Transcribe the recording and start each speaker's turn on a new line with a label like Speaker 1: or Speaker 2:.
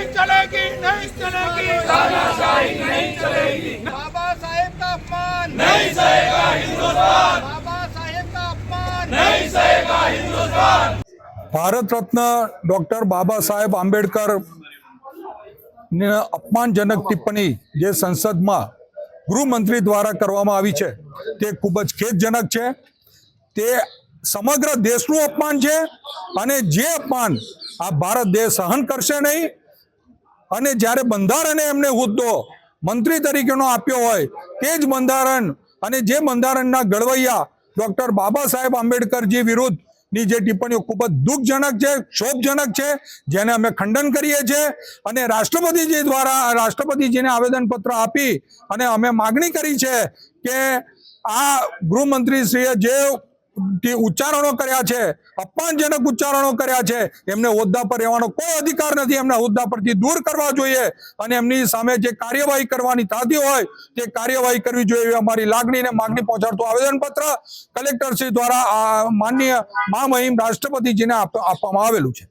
Speaker 1: नहीं चलेगी नहीं चलेगी तानाशाही नहीं चलेगी बाबा साहेब का अपमान नहीं सहेगा हिंदुस्तान बाबा साहेब का अपमान नहीं सहेगा हिंदुस्तान
Speaker 2: ભારત રત્ન ડોક્ટર બાબા સાહેબ આંબેડકર ને અપમાનજનક ટિપ્પણી જે સંસદમાં ગૃહમંત્રી દ્વારા કરવામાં આવી છે તે ખૂબ જ ખેદજનક છે તે સમગ્ર દેશનું અપમાન છે અને જે અપમાન આ ભારત દેશ સહન કરશે નહીં અને જ્યારે બંધારણે એમને હોદ્દો મંત્રી તરીકેનો આપ્યો હોય, તે જ બંધારણ અને જે બંધારણના ઘડવૈયા ડોક્ટર બાબા સાહેબ આંબેડકરજી વિરુદ્ધની જે ટિપ્પણીઓ ખૂબ જ દુઃખજનક છે, ક્ષોભજનક છે, જેને અમે ખંડન કરીએ છીએ અને રાષ્ટ્રપતિજી દ્વારા, રાષ્ટ્રપતિજીને આવેદનપત્ર આપી અને અમે માગણી કરી છે કે આ ગૃહમંત્રીશ્રીએ જે જે ઉચ્ચારણો કર્યા છે, અપમાનજનક ઉચ્ચારણો કર્યા છે, એમને હોદ્દા પર રહેવાનો કોઈ અધિકાર નથી એમના હોદ્દા પરથી દૂર કરવા જોઈએ અને એમની સામે જે કાર્યવાહી કરવાની થતી હોય, તે કાર્યવાહી કરવી જોઈએ અમારી લાગણી અને માગણી પહોંચાડતું આવેદનપત્ર કલેક્ટરશ્રી દ્વારા માનનીય મહામહિમ રાષ્ટ્રપતિજીને આપવામાં આવેલું છે.